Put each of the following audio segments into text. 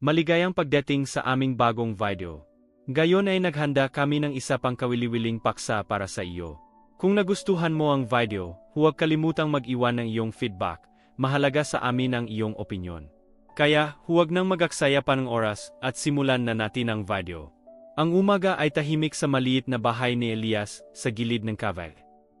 Maligayang pagdating sa aming bagong video. Gayon ay naghanda kami ng isa pang kawili-wiling paksa para sa iyo. Kung nagustuhan mo ang video, huwag kalimutang mag-iwan ng iyong feedback. Mahalaga sa amin ang iyong opinyon. Kaya, huwag nang magaksaya pa ng oras at simulan na natin ang video. Ang umaga ay tahimik sa maliit na bahay ni Elias sa gilid ng kavel.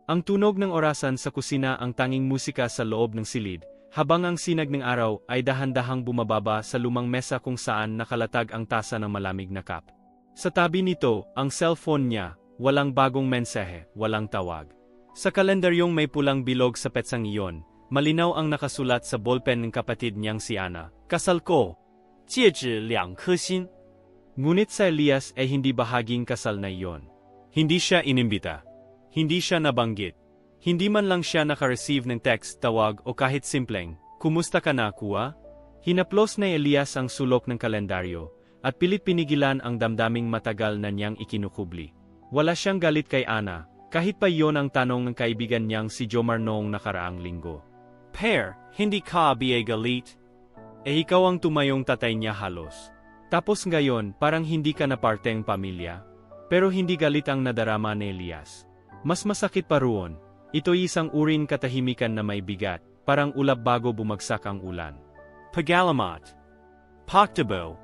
Ang tunog ng orasan sa kusina ang tanging musika sa loob ng silid, habang ang sinag ng araw ay dahan-dahang bumababa sa lumang mesa kung saan nakalatag ang tasa ng malamig na cup. Sa tabi nito, ang cellphone niya, walang bagong mensahe, walang tawag. Sa kalendaryong may pulang bilog sa petsang iyon, malinaw ang nakasulat sa ballpen ng kapatid niyang si Ana. Kasal ko. 戒指两颗心. Ngunit sa Elias ay hindi bahaging kasal na iyon. Hindi siya inimbita. Hindi siya nabanggit. Hindi man lang siya nakareceive ng text, tawag o kahit simpleng, Kumusta ka na, kuwa? Hinaplos na Elias ang sulok ng kalendaryo, at pilit pinigilan ang damdaming matagal na niyang ikinukubli. Wala siyang galit kay Ana, kahit pa iyon ang tanong ng kaibigan niyang si Jomar noong nakaraang linggo. Per, hindi ka biye galit? Eh ikaw ang tumayong tatay niya halos. Tapos ngayon, parang hindi ka na parteng pamilya. Pero hindi galit ang nadarama ni Elias. Mas masakit pa roon, Ito'y isang urin katahimikan na may bigat, parang ulap bago bumagsak ang ulan. Pagalamat. Paktabo.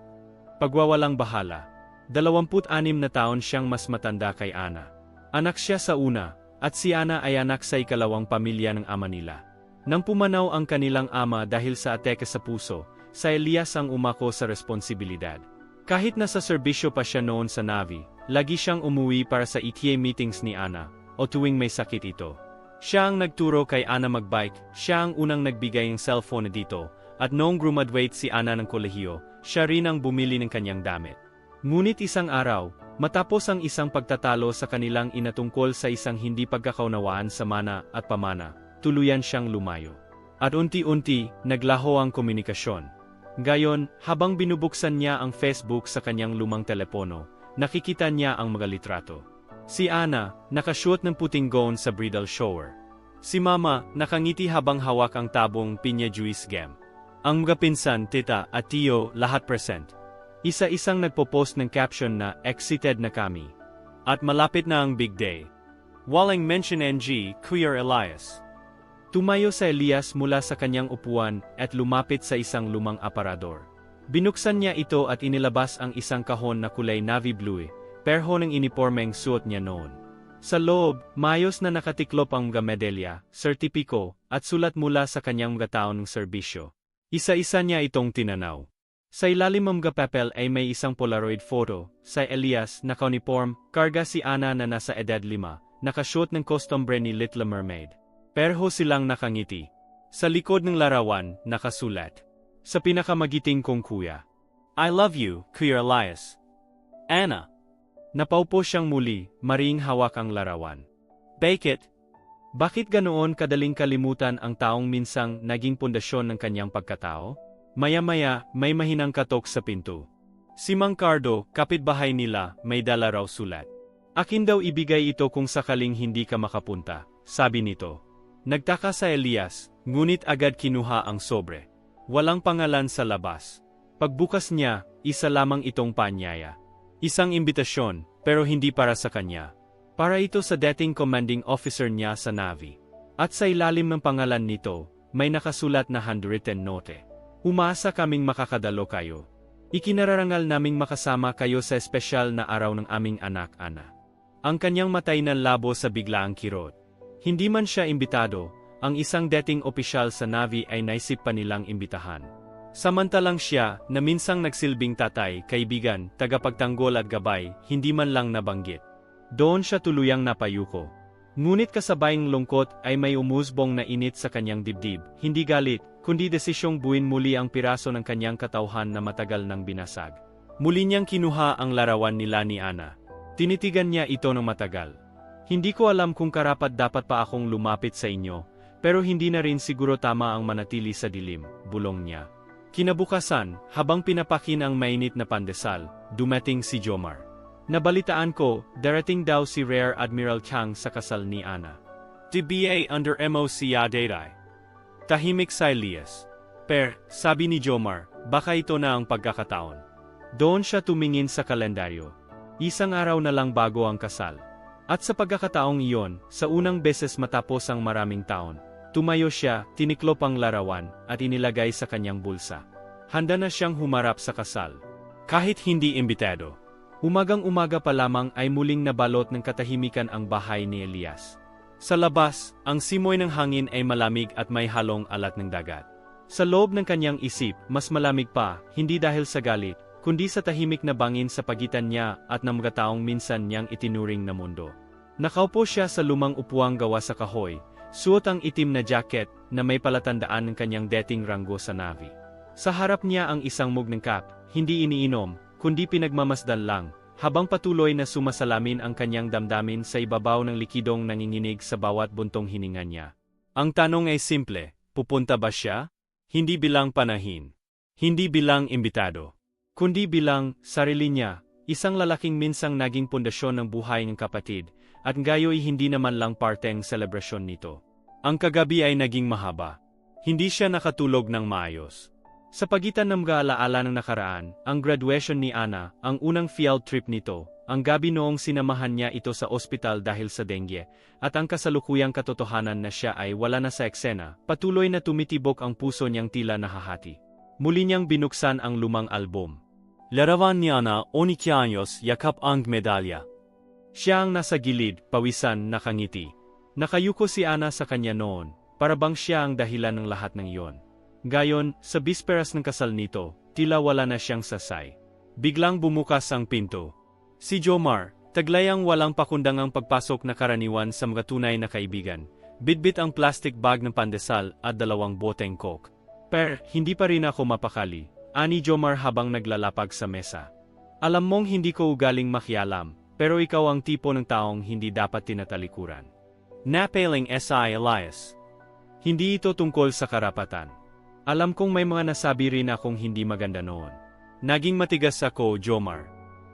Pagwawalang bahala. 26 na taon siyang mas matanda kay Ana. Anak siya sa una, at si Ana ay anak sa ikalawang pamilya ng ama nila. Nang pumanaw ang kanilang ama dahil sa ateke sa puso, sa Elias ang umako sa responsibilidad. Kahit nasa serbisyo pa siya noon sa Navy, lagi siyang umuwi para sa ETA meetings ni Ana, o tuwing may sakit ito. Siya ang nagturo kay Ana magbike, siya ang unang nagbigay ng cellphone dito, at noong graduate si Ana ng kolehiyo, siya rin ang bumili ng kanyang damit. Ngunit isang araw, matapos ang isang pagtatalo sa kanilang inatungkol sa isang hindi pagkakaunawaan sa mana at pamana, tuluyan siyang lumayo. At unti-unti, naglaho ang komunikasyon. Gayon, habang binubuksan niya ang Facebook sa kanyang lumang telepono, nakikita niya ang mga litrato. Si Ana, nakashoot ng puting gown sa bridal shower. Si Mama, nakangiti habang hawak ang tabong pinya juice gem. Ang mga pinsan, tita, at tiyo, lahat present. Isa-isang nagpo-post ng caption na, Exited na kami. At malapit na ang big day. Walang mention NG, Kuya Elias. Tumayo sa Elias mula sa kanyang upuan at lumapit sa isang lumang aparador. Binuksan niya ito at inilabas ang isang kahon na kulay navy blue, perho ng inipormeng suot niya noon. Sa loob, mayos na nakatiklop ang mga sertipiko, at sulat mula sa kanyang mga taon ng serbisyo. Isa-isa niya itong tinanaw. Sa ilalim ng mga papel ay may isang polaroid photo, sa Elias, naka-uniform, karga si Ana na nasa edad lima, nakashoot ng costumbre ni Little Mermaid. Perho silang nakangiti. Sa likod ng larawan, nakasulat. Sa pinakamagiting kong kuya. I love you, Kuya Elias. Anna. Napaupo siyang muli, maring hawak ang larawan. Bakit? Bakit ganoon kadaling kalimutan ang taong minsang naging pundasyon ng kanyang pagkatao? Maya-maya, may mahinang katok sa pinto. Si Mang Cardo, kapitbahay nila, may dala raw sulat. Akin daw ibigay ito kung sakaling hindi ka makapunta, sabi nito. Nagtaka sa Elias, ngunit agad kinuha ang sobre. Walang pangalan sa labas. Pagbukas niya, isa lamang itong panyaya. Isang imbitasyon, pero hindi para sa kanya. Para ito sa dating commanding officer niya sa Navy. At sa ilalim ng pangalan nito, may nakasulat na handwritten note. Umasa kaming makakadalo kayo. Ikinararangal naming makasama kayo sa espesyal na araw ng aming anak, Ana. Ang kanyang matay ng labo sa biglaang kirot. Hindi man siya imbitado, ang isang dating opisyal sa Navy ay naisip pa nilang imbitahan. Samantalang siya, na minsang nagsilbing tatay, kaibigan, tagapagtanggol at gabay, hindi man lang nabanggit. Doon siya tuluyang napayuko. Ngunit kasabayang lungkot ay may umusbong na init sa kanyang dibdib, hindi galit, kundi desisyong buin muli ang piraso ng kanyang katauhan na matagal nang binasag. Muli niyang kinuha ang larawan nila ni Ana. Tinitigan niya ito ng matagal. Hindi ko alam kung karapat dapat pa akong lumapit sa inyo, pero hindi na rin siguro tama ang manatili sa dilim, bulong niya. Kinabukasan, habang pinapakin ang mainit na pandesal, dumating si Jomar. Nabalitaan ko, darating daw si Rear Admiral Chang sa kasal ni Ana. DBA under MOC Adeday. Tahimik sa Elias. Per, sabi ni Jomar, baka ito na ang pagkakataon. Doon siya tumingin sa kalendaryo. Isang araw na lang bago ang kasal. At sa pagkakataong iyon, sa unang beses matapos ang maraming taon, tumayo siya, tiniklop ang larawan, at inilagay sa kanyang bulsa. Handa na siyang humarap sa kasal. Kahit hindi imbitado. Umagang-umaga pa lamang ay muling nabalot ng katahimikan ang bahay ni Elias. Sa labas, ang simoy ng hangin ay malamig at may halong alat ng dagat. Sa loob ng kanyang isip, mas malamig pa, hindi dahil sa galit, kundi sa tahimik na bangin sa pagitan niya at ng mga taong minsan niyang itinuring na mundo. Nakaupo siya sa lumang upuang gawa sa kahoy, suot ang itim na jacket na may palatandaan ng kanyang dating ranggo sa Navy. Sa harap niya ang isang mug ng kap, hindi iniinom, kundi pinagmamasdan lang, habang patuloy na sumasalamin ang kanyang damdamin sa ibabaw ng likidong nanginginig sa bawat buntong hininga niya. Ang tanong ay simple, pupunta ba siya? Hindi bilang panahin. Hindi bilang imbitado. Kundi bilang sarili niya, isang lalaking minsang naging pundasyon ng buhay ng kapatid, at gayo'y hindi naman lang parteng selebrasyon nito. Ang kagabi ay naging mahaba. Hindi siya nakatulog ng maayos. Sa pagitan ng mga alaala ng nakaraan, ang graduation ni Ana, ang unang field trip nito, ang gabi noong sinamahan niya ito sa ospital dahil sa dengue, at ang kasalukuyang katotohanan na siya ay wala na sa eksena, patuloy na tumitibok ang puso niyang tila nahahati. Muli niyang binuksan ang lumang album. Larawan ni Ana, 12 anyos, yakap ang medalya. Siya ang nasa gilid, pawisan, nakangiti. Nakayuko si Ana sa kanya noon, para bang siya ang dahilan ng lahat ng iyon. Gayon, sa bisperas ng kasal nito, tila wala na siyang sasay. Biglang bumukas ang pinto. Si Jomar, taglayang walang pakundangang pagpasok na karaniwan sa mga tunay na kaibigan. Bitbit ang plastic bag ng pandesal at dalawang boteng coke. Per, hindi pa rin ako mapakali. Ani Jomar habang naglalapag sa mesa. Alam mong hindi ko ugaling makialam, pero ikaw ang tipo ng taong hindi dapat tinatalikuran. Napaling S.I. Elias. Hindi ito tungkol sa karapatan. Alam kong may mga nasabi rin akong hindi maganda noon. Naging matigas ako, Jomar.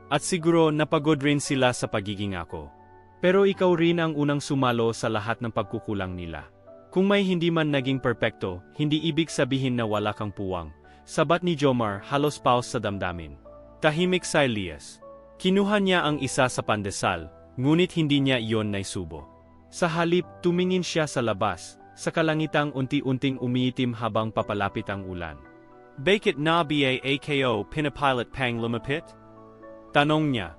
At siguro napagod rin sila sa pagiging ako. Pero ikaw rin ang unang sumalo sa lahat ng pagkukulang nila. Kung may hindi man naging perpekto, hindi ibig sabihin na wala kang puwang. Sabat ni Jomar halos paus sa damdamin. Tahimik si Elias. Kinuha niya ang isa sa pandesal, ngunit hindi niya iyon naisubo. Sa halip, tumingin siya sa labas, sa kalangitang unti-unting umiitim habang papalapit ang ulan. Bakit na ba AKO pinapilot pang lumapit? Tanong niya.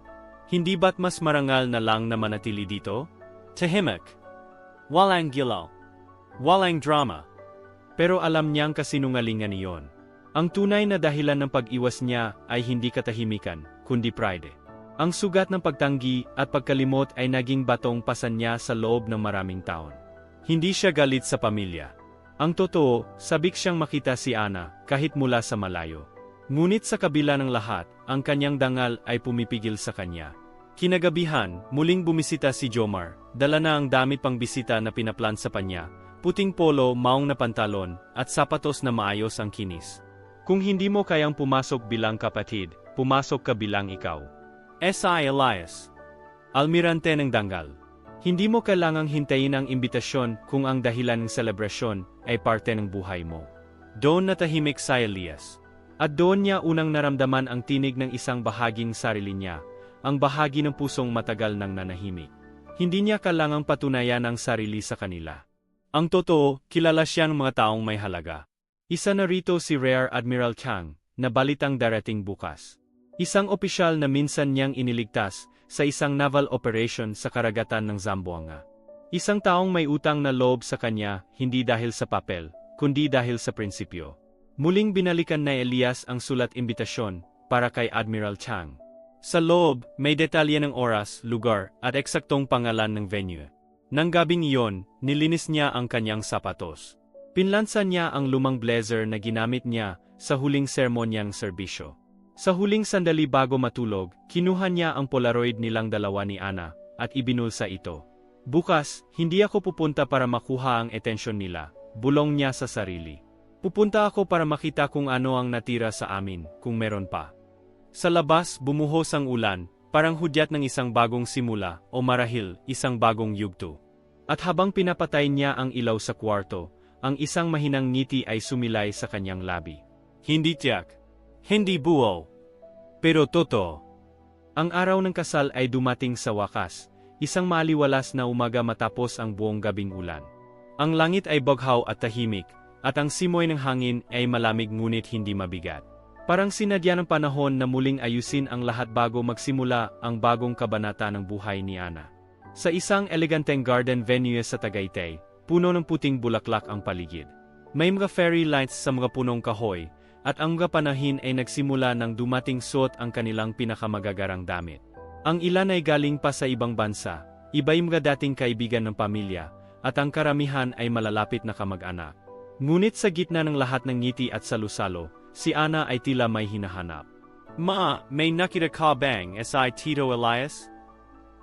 Hindi ba't mas marangal na lang na manatili dito? Tahimik. Walang gilaw. Walang drama. Pero alam niyang kasinungalingan iyon. Ang tunay na dahilan ng pag-iwas niya ay hindi katahimikan, kundi pride. Ang sugat ng pagtanggi at pagkalimot ay naging batong pasan niya sa loob ng maraming taon. Hindi siya galit sa pamilya. Ang totoo, sabik siyang makita si Ana, kahit mula sa malayo. Ngunit sa kabila ng lahat, ang kanyang dangal ay pumipigil sa kanya. Kinagabihan, muling bumisita si Jomar, dala na ang damit pang bisita na pinaplan sa panya, puting polo, maong na pantalon, at sapatos na maayos ang kinis. Kung hindi mo kayang pumasok bilang kapatid, pumasok ka bilang ikaw. S.I. Elias Almirante ng Dangal hindi mo kailangang hintayin ang imbitasyon kung ang dahilan ng selebrasyon ay parte ng buhay mo. Doon natahimik si Elias. At doon niya unang naramdaman ang tinig ng isang bahaging sarili niya, ang bahagi ng pusong matagal nang nanahimik. Hindi niya kailangang patunayan ang sarili sa kanila. Ang totoo, kilala siya ng mga taong may halaga. Isa na rito si Rear Admiral Chang, na balitang darating bukas. Isang opisyal na minsan niyang iniligtas, sa isang naval operation sa karagatan ng Zamboanga. Isang taong may utang na loob sa kanya, hindi dahil sa papel, kundi dahil sa prinsipyo. Muling binalikan na Elias ang sulat imbitasyon para kay Admiral Chang. Sa loob, may detalye ng oras, lugar, at eksaktong pangalan ng venue. Nang gabing iyon, nilinis niya ang kanyang sapatos. Pinlansa niya ang lumang blazer na ginamit niya sa huling sermonyang serbisyo. Sa huling sandali bago matulog, kinuha niya ang Polaroid nilang dalawa ni Ana, at ibinulsa ito. Bukas, hindi ako pupunta para makuha ang etensyon nila, bulong niya sa sarili. Pupunta ako para makita kung ano ang natira sa amin, kung meron pa. Sa labas, bumuhos ang ulan, parang hudyat ng isang bagong simula, o marahil, isang bagong yugto. At habang pinapatay niya ang ilaw sa kwarto, ang isang mahinang ngiti ay sumilay sa kanyang labi. Hindi tiyak, Hindi buo. Pero totoo. Ang araw ng kasal ay dumating sa wakas, isang maliwalas na umaga matapos ang buong gabing ulan. Ang langit ay baghaw at tahimik, at ang simoy ng hangin ay malamig ngunit hindi mabigat. Parang sinadya ng panahon na muling ayusin ang lahat bago magsimula ang bagong kabanata ng buhay ni Ana. Sa isang eleganteng garden venue sa Tagaytay, puno ng puting bulaklak ang paligid. May mga fairy lights sa mga punong kahoy, at ang mga panahin ay nagsimula nang dumating suot ang kanilang pinakamagagarang damit. Ang ilan ay galing pa sa ibang bansa, iba yung mga dating kaibigan ng pamilya, at ang karamihan ay malalapit na kamag-anak. Ngunit sa gitna ng lahat ng ngiti at salusalo, si Ana ay tila may hinahanap. Ma, may nakita ka bang S.I. Tito Elias?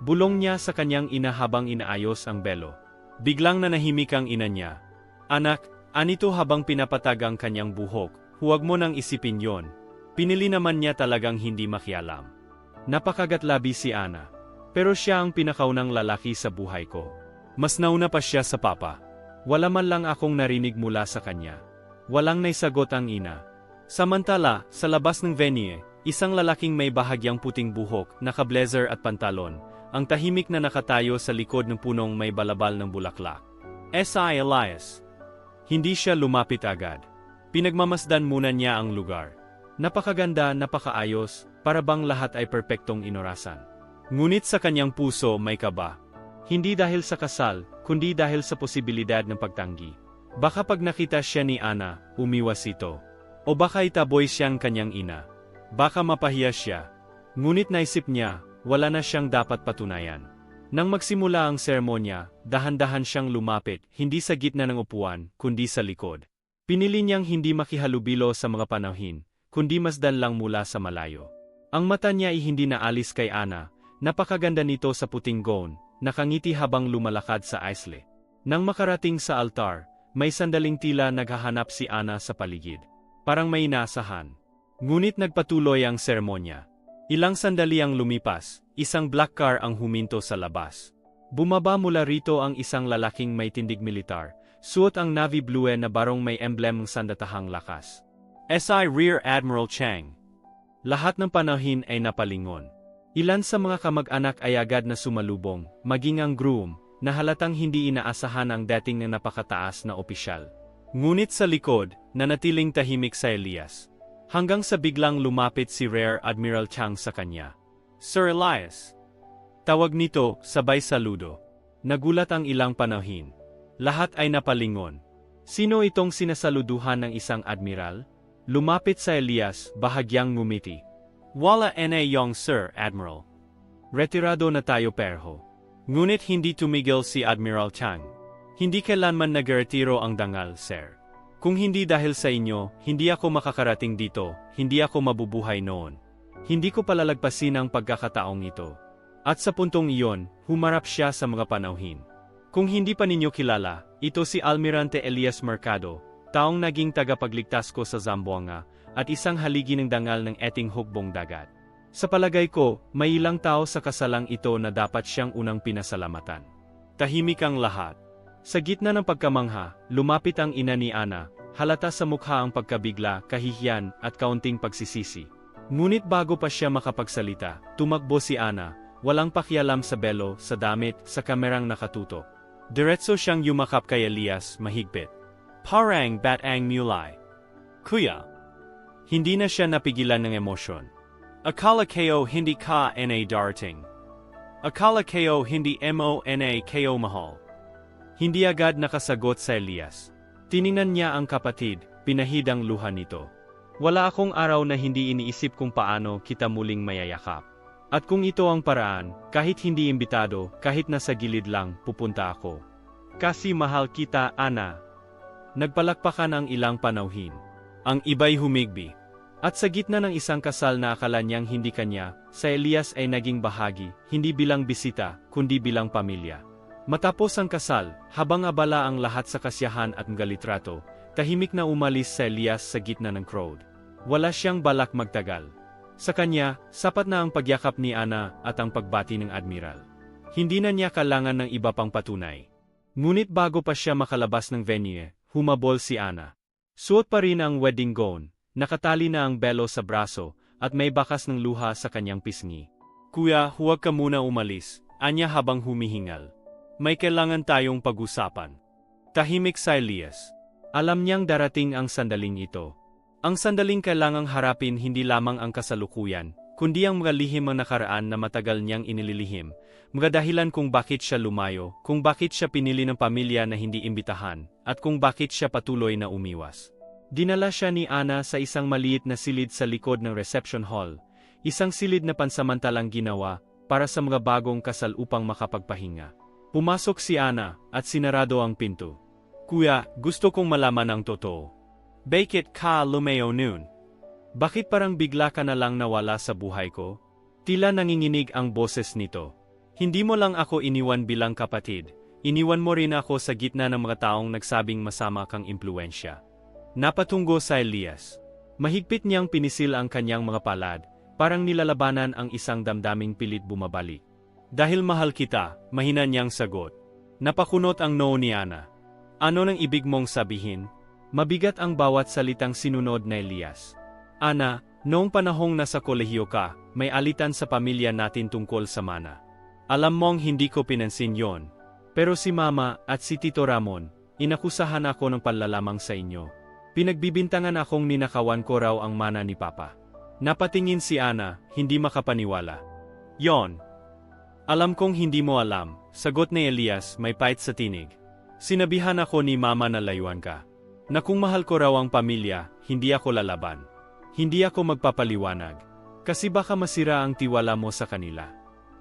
Bulong niya sa kanyang ina habang inaayos ang belo. Biglang nanahimik ang ina niya. Anak, anito habang pinapatag ang kanyang buhok, huwag mo nang isipin yon. Pinili naman niya talagang hindi makialam. Napakagatlabi si Ana. Pero siya ang pinakaunang lalaki sa buhay ko. Mas nauna pa siya sa papa. Wala man lang akong narinig mula sa kanya. Walang naisagot ang ina. Samantala, sa labas ng venue, isang lalaking may bahagyang puting buhok, naka-blazer at pantalon, ang tahimik na nakatayo sa likod ng punong may balabal ng bulaklak. S.I. Elias. Hindi siya lumapit agad. Pinagmamasdan muna niya ang lugar. Napakaganda, napakaayos, para bang lahat ay perpektong inorasan. Ngunit sa kanyang puso may kaba. Hindi dahil sa kasal, kundi dahil sa posibilidad ng pagtanggi. Baka pag nakita siya ni Ana, umiwas ito. O baka itaboy siyang kanyang ina. Baka mapahiya siya. Ngunit naisip niya, wala na siyang dapat patunayan. Nang magsimula ang seremonya, dahan-dahan siyang lumapit, hindi sa gitna ng upuan, kundi sa likod. Pinili niyang hindi makihalubilo sa mga panahon, kundi masdan lang mula sa malayo. Ang mata niya ay hindi naalis kay Ana, napakaganda nito sa puting gown, nakangiti habang lumalakad sa isle. Nang makarating sa altar, may sandaling tila naghahanap si Ana sa paligid. Parang may inasahan. Ngunit nagpatuloy ang seremonya. Ilang sandali ang lumipas, isang black car ang huminto sa labas. Bumaba mula rito ang isang lalaking may tindig militar, suot ang navy blue na barong may emblem ng sandatahang lakas. SI Rear Admiral Chang. Lahat ng panahon ay napalingon. Ilan sa mga kamag-anak ay agad na sumalubong, maging ang groom, na halatang hindi inaasahan ang dating na napakataas na opisyal. Ngunit sa likod, nanatiling tahimik sa Elias. Hanggang sa biglang lumapit si Rear Admiral Chang sa kanya. Sir Elias. Tawag nito, sabay saludo. Nagulat ang ilang panahon. Lahat ay napalingon. Sino itong sinasaluduhan ng isang admiral? Lumapit sa Elias, bahagyang ngumiti. Wala na yung Sir Admiral. Retirado na tayo perho. Ngunit hindi tumigil si Admiral Chang. Hindi kailanman nagretiro ang dangal, sir. Kung hindi dahil sa inyo, hindi ako makakarating dito, hindi ako mabubuhay noon. Hindi ko palalagpasin ang pagkakataong ito. At sa puntong iyon, humarap siya sa mga panauhin. Kung hindi pa ninyo kilala, ito si Almirante Elias Mercado, taong naging tagapagligtas ko sa Zamboanga, at isang haligi ng dangal ng eting hukbong dagat. Sa palagay ko, may ilang tao sa kasalang ito na dapat siyang unang pinasalamatan. Tahimik ang lahat. Sa gitna ng pagkamangha, lumapit ang ina ni Ana, halata sa mukha ang pagkabigla, kahihiyan, at kaunting pagsisisi. Ngunit bago pa siya makapagsalita, tumakbo si Ana, walang pakialam sa belo, sa damit, sa kamerang nakatutok. Diretso siyang yumakap kay Elias, mahigpit. Parang batang mulay. Kuya. Hindi na siya napigilan ng emosyon. Akala kayo hindi ka na darting. Akala kayo hindi mo na kayo mahal. Hindi agad nakasagot sa Elias. Tiningnan niya ang kapatid, pinahid ang luha nito. Wala akong araw na hindi iniisip kung paano kita muling mayayakap. At kung ito ang paraan, kahit hindi imbitado, kahit nasa gilid lang, pupunta ako. Kasi mahal kita, Ana. Nagpalakpakan ang ilang panauhin. Ang iba'y humigbi. At sa gitna ng isang kasal na akala niyang hindi kanya, sa Elias ay naging bahagi, hindi bilang bisita, kundi bilang pamilya. Matapos ang kasal, habang abala ang lahat sa kasiyahan at galitrato, tahimik na umalis sa Elias sa gitna ng crowd. Wala siyang balak magtagal. Sa kanya, sapat na ang pagyakap ni Ana at ang pagbati ng admiral. Hindi na niya kailangan ng iba pang patunay. Ngunit bago pa siya makalabas ng venue, humabol si Ana. Suot pa rin ang wedding gown, nakatali na ang belo sa braso, at may bakas ng luha sa kanyang pisngi. Kuya, huwag ka muna umalis, anya habang humihingal. May kailangan tayong pag-usapan. Tahimik si Elias. Alam niyang darating ang sandaling ito. Ang sandaling kailangang harapin hindi lamang ang kasalukuyan, kundi ang mga lihim ang nakaraan na matagal niyang inililihim, mga dahilan kung bakit siya lumayo, kung bakit siya pinili ng pamilya na hindi imbitahan, at kung bakit siya patuloy na umiwas. Dinala siya ni Ana sa isang maliit na silid sa likod ng reception hall, isang silid na pansamantalang ginawa para sa mga bagong kasal upang makapagpahinga. Pumasok si Ana at sinarado ang pinto. Kuya, gusto kong malaman ang totoo. Bakit ka lumayo noon? Bakit parang bigla ka na lang nawala sa buhay ko? Tila nanginginig ang boses nito. Hindi mo lang ako iniwan bilang kapatid, iniwan mo rin ako sa gitna ng mga taong nagsabing masama kang impluensya. Napatungo sa Elias. Mahigpit niyang pinisil ang kanyang mga palad, parang nilalabanan ang isang damdaming pilit bumabalik. Dahil mahal kita, mahina niyang sagot. Napakunot ang noo ni Ana. Ano nang ibig mong sabihin? Mabigat ang bawat salitang sinunod na Elias. Ana, noong panahong nasa kolehiyo ka, may alitan sa pamilya natin tungkol sa mana. Alam mong hindi ko pinansin yon. Pero si Mama at si Tito Ramon, inakusahan ako ng panlalamang sa inyo. Pinagbibintangan akong ninakawan ko raw ang mana ni Papa. Napatingin si Ana, hindi makapaniwala. Yon. Alam kong hindi mo alam, sagot ni Elias may pait sa tinig. Sinabihan ako ni Mama na layuan ka. Na kung mahal ko raw ang pamilya, hindi ako lalaban. Hindi ako magpapaliwanag. Kasi baka masira ang tiwala mo sa kanila.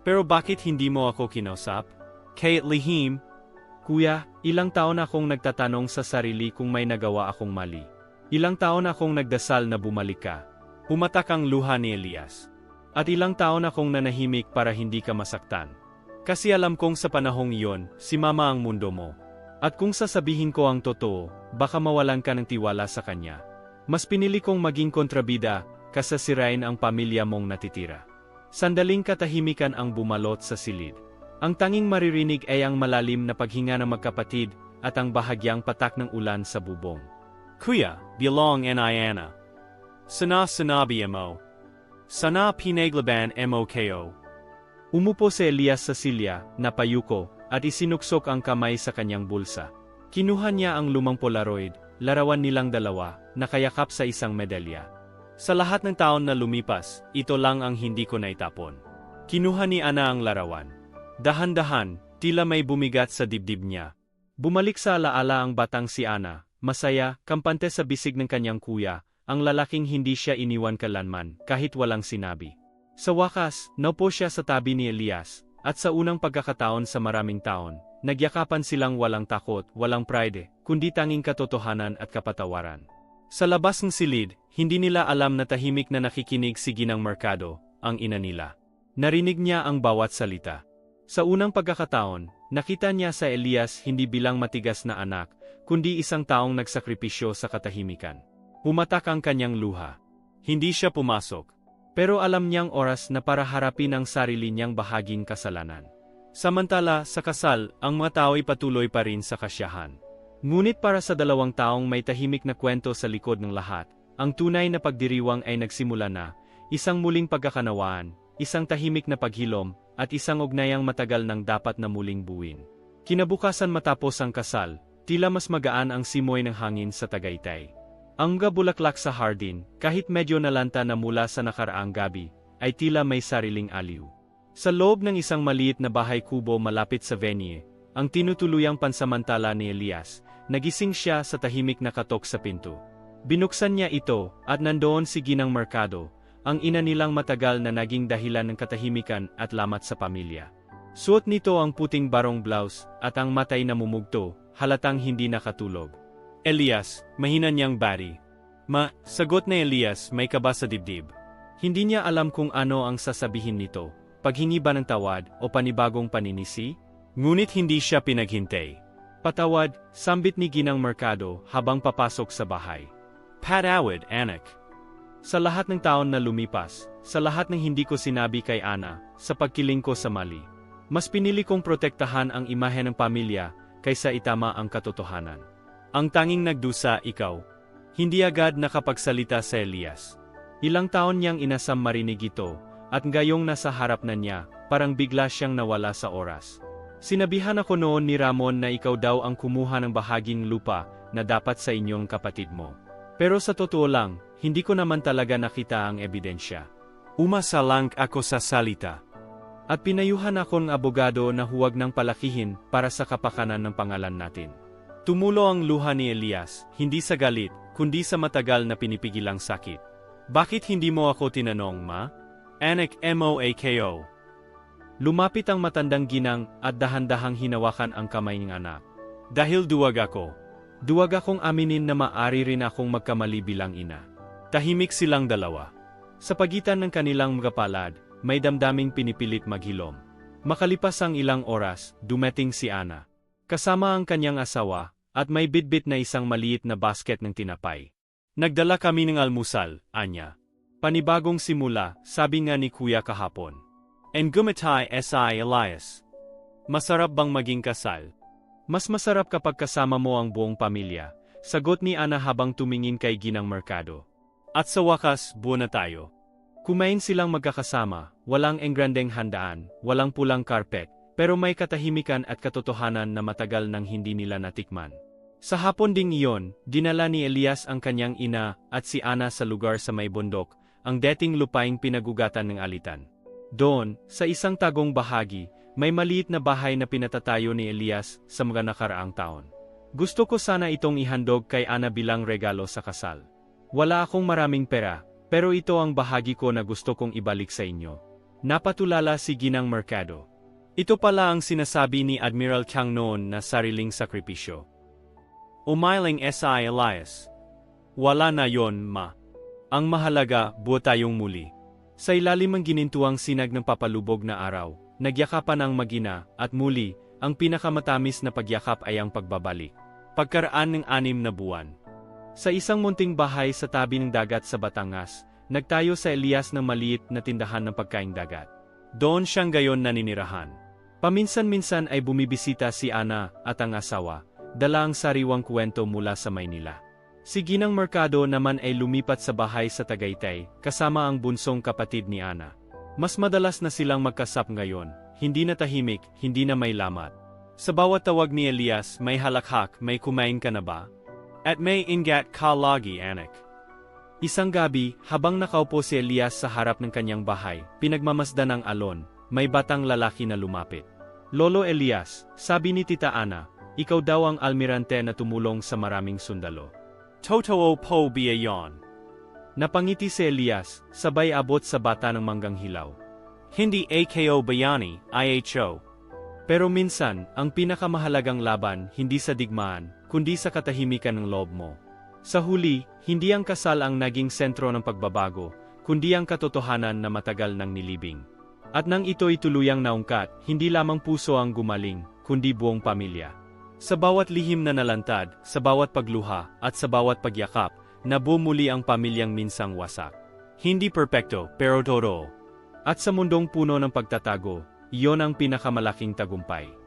Pero bakit hindi mo ako kinausap? Kay lihim, Kuya, ilang taon akong nagtatanong sa sarili kung may nagawa akong mali. Ilang taon akong nagdasal na bumalik ka. Pumatak ang luha ni Elias. At ilang taon akong nanahimik para hindi ka masaktan. Kasi alam kong sa panahong iyon, si Mama ang mundo mo. At kung sasabihin ko ang totoo, baka mawalan ka ng tiwala sa kanya. Mas pinili kong maging kontrabida, kasasirain ang pamilya mong natitira. Sandaling katahimikan ang bumalot sa silid. Ang tanging maririnig ay ang malalim na paghinga ng magkapatid at ang bahagyang patak ng ulan sa bubong. Kuya, bilong en Iana. Sana sanabi mo. Sana pinaglaban mo ko. Umupo si Elias sa silya, napayuko, at isinuksok ang kamay sa kanyang bulsa. Kinuha niya ang lumang polaroid, larawan nilang dalawa, nakayakap sa isang medalya. Sa lahat ng taon na lumipas, ito lang ang hindi ko naitapon. Kinuha ni Ana ang larawan. Dahan-dahan, tila may bumigat sa dibdib niya. Bumalik sa alaala ang batang si Ana, masaya, kampante sa bisig ng kanyang kuya, ang lalaking hindi siya iniwan kalanman, kahit walang sinabi. Sa wakas, naupo siya sa tabi ni Elias, at sa unang pagkakataon sa maraming taon, nagyakapan silang walang takot, walang pride, kundi tanging katotohanan at kapatawaran. Sa labas ng silid, hindi nila alam na tahimik na nakikinig si Ginang Mercado, ang ina nila. Narinig niya ang bawat salita. Sa unang pagkakataon, nakita niya sa Elias hindi bilang matigas na anak, kundi isang taong nagsakripisyo sa katahimikan. Pumatak ang kanyang luha. Hindi siya pumasok. Pero alam niyang oras na para harapin ang sarili niyang bahaging kasalanan. Samantala, sa kasal, ang mga tao'y patuloy pa rin sa kasyahan. Ngunit para sa dalawang taong may tahimik na kwento sa likod ng lahat, ang tunay na pagdiriwang ay nagsimula na, isang muling pagkakanawaan, isang tahimik na paghilom, at isang ugnayang matagal nang dapat na muling buwin. Kinabukasan matapos ang kasal, tila mas magaan ang simoy ng hangin sa Tagaytay. Ang gabulaklak sa hardin, kahit medyo nalanta na mula sa nakaraang gabi, ay tila may sariling aliw. Sa loob ng isang maliit na bahay kubo malapit sa venue, ang tinutuluyang pansamantala ni Elias, nagising siya sa tahimik na katok sa pinto. Binuksan niya ito, at nandoon si Ginang Mercado, ang ina nilang matagal na naging dahilan ng katahimikan at lamat sa pamilya. Suot nito ang puting barong blouse at ang matay na mumugto, halatang hindi nakatulog. Elias, mahina niyang bari. Ma, sagot na Elias may kaba sa dibdib. Hindi niya alam kung ano ang sasabihin nito, paghingi ba ng tawad o panibagong paninisi? Ngunit hindi siya pinaghintay. Patawad, sambit ni Ginang Mercado habang papasok sa bahay. Patawad, anak. Sa lahat ng taon na lumipas, sa lahat ng hindi ko sinabi kay Ana, sa pagkiling ko sa mali, mas pinili kong protektahan ang imahe ng pamilya kaysa itama ang katotohanan. Ang tanging nagdusa ikaw. Hindi agad nakapagsalita sa Elias. Ilang taon niyang inasam marinig ito, at gayong nasa harap na niya, parang bigla siyang nawala sa oras. Sinabihan ako noon ni Ramon na ikaw daw ang kumuha ng bahaging lupa na dapat sa inyong kapatid mo. Pero sa totoo lang, hindi ko naman talaga nakita ang ebidensya. Umasa lang ako sa salita. At pinayuhan ako ng abogado na huwag nang palakihin para sa kapakanan ng pangalan natin. Tumulo ang luha ni Elias, hindi sa galit, kundi sa matagal na pinipigilang sakit. Bakit hindi mo ako tinanong, ma? Anak M.O.A.K.O. Lumapit ang matandang ginang at dahan-dahang hinawakan ang kamay ng anak. Dahil duwag ako. Duwag akong aminin na maari rin akong magkamali bilang ina. Tahimik silang dalawa. Sa pagitan ng kanilang magapalad, may damdaming pinipilit maghilom. Makalipas ang ilang oras, dumating si Ana. Kasama ang kanyang asawa, at may bitbit na isang maliit na basket ng tinapay. Nagdala kami ng almusal, Anya. Panibagong simula, sabi nga ni Kuya kahapon. And S.I. Elias. Masarap bang maging kasal? Mas masarap kapag kasama mo ang buong pamilya, sagot ni Ana habang tumingin kay Ginang Mercado. At sa wakas, buo na tayo. Kumain silang magkakasama, walang engrandeng handaan, walang pulang karpet, pero may katahimikan at katotohanan na matagal nang hindi nila natikman. Sa hapon ding iyon, dinala ni Elias ang kanyang ina at si Ana sa lugar sa may bundok, ang dating lupaing pinagugatan ng alitan. Doon, sa isang tagong bahagi, may maliit na bahay na pinatatayo ni Elias sa mga nakaraang taon. Gusto ko sana itong ihandog kay Ana bilang regalo sa kasal. Wala akong maraming pera, pero ito ang bahagi ko na gusto kong ibalik sa inyo. Napatulala si Ginang Mercado. Ito pala ang sinasabi ni Admiral Chang noon na sariling sakripisyo. Umiling S.I. Elias. Wala na yon, ma. Ang mahalaga, buo tayong muli. Sa ilalim ng ginintuang sinag ng papalubog na araw, nagyakapan ang magina, at muli, ang pinakamatamis na pagyakap ay ang pagbabalik. Pagkaraan ng anim na buwan. Sa isang munting bahay sa tabi ng dagat sa Batangas, nagtayo sa Elias ng maliit na tindahan ng pagkaing dagat. Doon siyang gayon naninirahan. Paminsan-minsan ay bumibisita si Ana at ang asawa, dala ang sariwang kwento mula sa Maynila. Si Ginang Mercado naman ay lumipat sa bahay sa Tagaytay, kasama ang bunsong kapatid ni Ana. Mas madalas na silang magkasap ngayon, hindi na tahimik, hindi na may lamat. Sa bawat tawag ni Elias, may halakhak, may kumain ka na ba? At may ingat ka lagi, anak. Isang gabi, habang nakaupo si Elias sa harap ng kanyang bahay, pinagmamasdan ng alon, may batang lalaki na lumapit. Lolo Elias, sabi ni Tita Ana, ikaw daw ang almirante na tumulong sa maraming sundalo. Totoo po biya yon. Napangiti si Elias, sabay abot sa bata ng manggang hilaw. Hindi AKO Bayani, IHO. Pero minsan, ang pinakamahalagang laban hindi sa digmaan, kundi sa katahimikan ng loob mo. Sa huli, hindi ang kasal ang naging sentro ng pagbabago, kundi ang katotohanan na matagal nang nilibing. At nang ito'y tuluyang naungkat, hindi lamang puso ang gumaling, kundi buong pamilya. Sa bawat lihim na nalantad, sa bawat pagluha, at sa bawat pagyakap, nabuo muli ang pamilyang minsang wasak. Hindi perpekto, pero totoo. At sa mundong puno ng pagtatago, iyon ang pinakamalaking tagumpay.